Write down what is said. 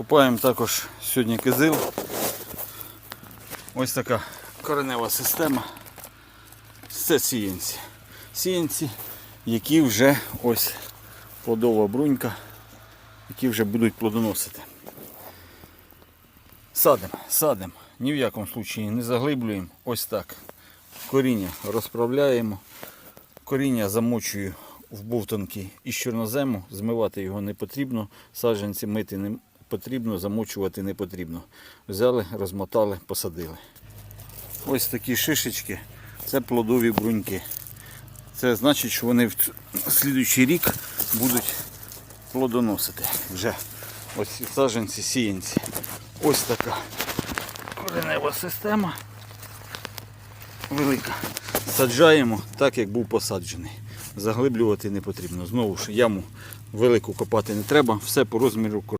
Купаємо також сьогодні кизил. Ось така коренева система. Це сіянці. Сіянці, які вже ось плодова брунька, які вже будуть плодоносити. Садимо, садимо. Ні в якому случаї не заглиблюємо. Ось так. Коріння розправляємо. Коріння замочую в бовтанки із чорнозему. Змивати його не потрібно. Саджанці мити не потрібно, замочувати не потрібно. Взяли, розмотали, посадили. Ось такі шишечки. Це плодові бруньки. Це значить, що вони в слідуючий рік будуть плодоносити. Вже ось ці саджанці сіянці. Ось така коренева система. Велика. Саджаємо так, як був посаджений. Заглиблювати не потрібно. Знову ж яму велику копати не треба, все по розміру